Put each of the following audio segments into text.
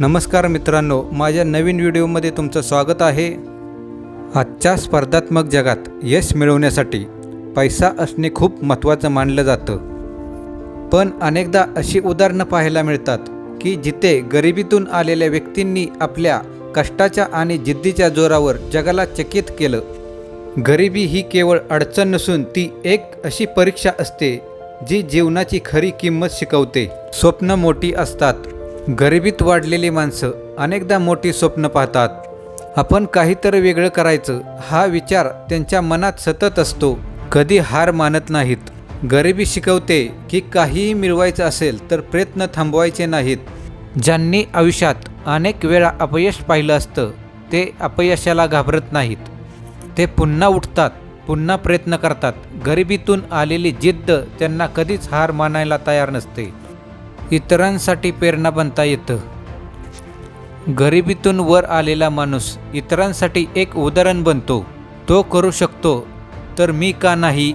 नमस्कार मित्रांनो माझ्या नवीन व्हिडिओमध्ये तुमचं स्वागत आहे. आजच्या स्पर्धात्मक जगात यश मिळवण्यासाठी पैसा असणे खूप महत्त्वाचं मानलं जातं. पण अनेकदा अशी उदाहरणं पाहायला मिळतात की जिथे गरिबीतून आलेल्या व्यक्तींनी आपल्या कष्टाच्या आणि जिद्दीच्या जोरावर जगाला चकित केलं. गरिबी ही केवळ अडचण नसून ती एक अशी परीक्षा असते जी जीवनाची खरी किंमत शिकवते. स्वप्न मोठी असतात. गरिबीत वाढलेली माणसं अनेकदा मोठी स्वप्न पाहतात. आपण काहीतरी वेगळं करायचं हा विचार त्यांच्या मनात सतत असतो. कधी हार मानत नाहीत. गरिबी शिकवते की काहीही मिळवायचं असेल तर प्रयत्न थांबवायचे नाहीत. ज्यांनी आयुष्यात अनेक वेळा अपयश पाहिलं असतं ते अपयशाला घाबरत नाहीत. ते पुन्हा उठतात पुन्हा प्रयत्न करतात. गरिबीतून आलेली जिद्द त्यांना कधीच हार मानायला तयार नसते. इतरांसाठी प्रेरणा बनता येतं. गरिबीतून वर आलेला माणूस इतरांसाठी एक उदाहरण बनतो. तो करू शकतो तर मी का नाही?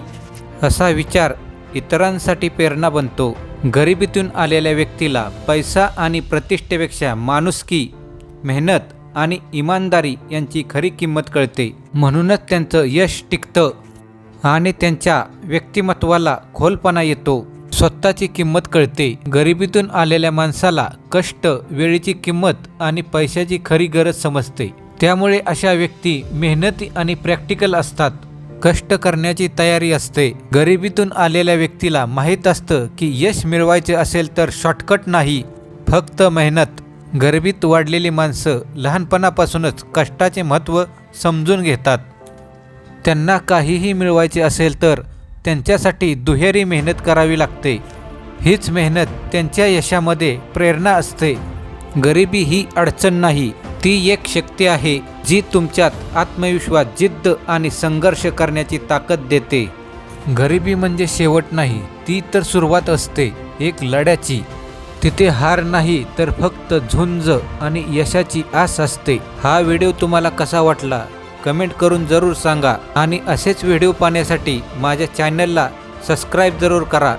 असा विचार इतरांसाठी प्रेरणा बनतो. गरिबीतून आलेल्या व्यक्तीला पैसा आणि प्रतिष्ठेपेक्षा माणुसकी मेहनत आणि इमानदारी यांची खरी किंमत कळते. म्हणूनच त्यांचं यश टिकतं आणि त्यांच्या व्यक्तिमत्वाला खोलपणा येतो. स्वतःची किंमत कळते. गरिबीतून आलेल्या माणसाला कष्ट वेळेची किंमत आणि पैशाची खरी गरज समजते. त्यामुळे अशा व्यक्ती मेहनती आणि प्रॅक्टिकल असतात. कष्ट करण्याची तयारी असते. गरिबीतून आलेल्या व्यक्तीला माहीत असतं की यश मिळवायचे असेल तर शॉर्टकट नाही फक्त मेहनत. गरिबीत वाढलेली माणसं लहानपणापासूनच कष्टाचे महत्त्व समजून घेतात. त्यांना काहीही मिळवायचे असेल तर त्यांच्यासाठी दुहेरी मेहनत करावी लागते. हीच मेहनत त्यांच्या यशामध्ये प्रेरणा असते. गरिबी ही अडचण नाही ती एक शक्ती आहे जी तुमच्यात आत्मविश्वास जिद्द आणि संघर्ष करण्याची ताकद देते. गरिबी म्हणजे शेवट नाही ती तर सुरुवात असते एक लढ्याची. तिथे हार नाही तर फक्त झुंज आणि यशाची आस असते. हा व्हिडिओ तुम्हाला कसा वाटला? कमेंट करून जरूर सांगा आणि असेच व्हिडिओ पाहण्यासाठी माझ्या चॅनलला सबस्क्राईब जरूर करा.